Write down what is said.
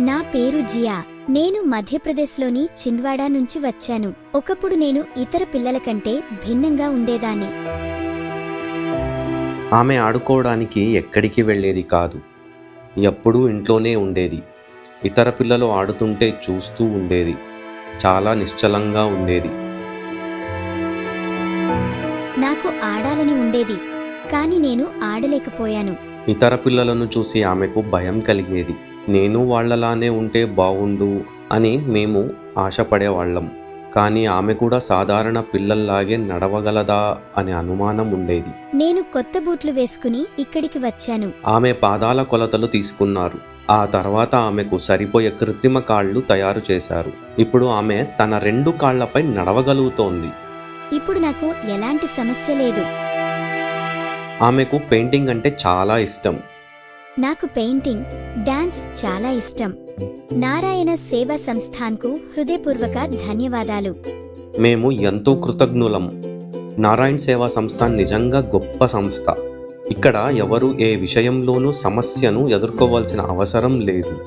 నా పేరు జియా. నేను మధ్యప్రదేశ్లోని చిండ్వాడా నుంచి వచ్చాను. ఒకప్పుడు నేను ఇతర పిల్లల కంటే భిన్నంగా ఉండేదాన్ని. ఆమె ఆడుకోవడానికి ఎక్కడికి వెళ్ళేది కాదు. ఎప్పుడూ ఇంట్లోనే ఉండేది. ఇతర పిల్లలు ఆడుతుంటే చూస్తూ ఉండేది. చాలా నిశ్చలంగా ఉండేది. నాకు ఆడాలని ఉండేది. కాని నేను ఆడలేకపోయాను. ఇతర పిల్లలను చూసి ఆమెకు భయం కలిగేది. నేను వాళ్ళలానే ఉంటే బావుండు అని మేము ఆశపడేవాళ్ళం. కానీ ఆమె కూడా సాధారణ పిల్లల్లాగే నడవగలదా అనే అనుమానం ఉండేది. నేను కొత్త బూట్లు వేసుకుని ఇక్కడికి వచ్చాను. ఆమె పాదాల కొలతలు తీసుకున్నారు. ఆ తర్వాత ఆమెకు సరిపోయే కృత్రిమ కాళ్ళు తయారు చేశారు. ఇప్పుడు ఆమె తన రెండు కాళ్ళపై నడవగలుగుతోంది. ఇప్పుడు నాకు ఎలాంటి సమస్య లేదు. ఆమెకు పెయింటింగ్ అంటే చాలా ఇష్టం. నాకు పెయింటింగ్ డాన్స్ చాలా ఇష్టం. నారాయణ సేవా సంస్థాన్కు హృదయపూర్వక ధన్యవాదాలు. మేము ఎంతో కృతజ్ఞులం. నారాయణ్ సేవా సంస్థ నిజంగా గొప్ప సంస్థ. ఇక్కడ ఎవరు ఏ విషయంలోనూ సమస్యను ఎదుర్కోవాల్సిన అవసరం లేదు.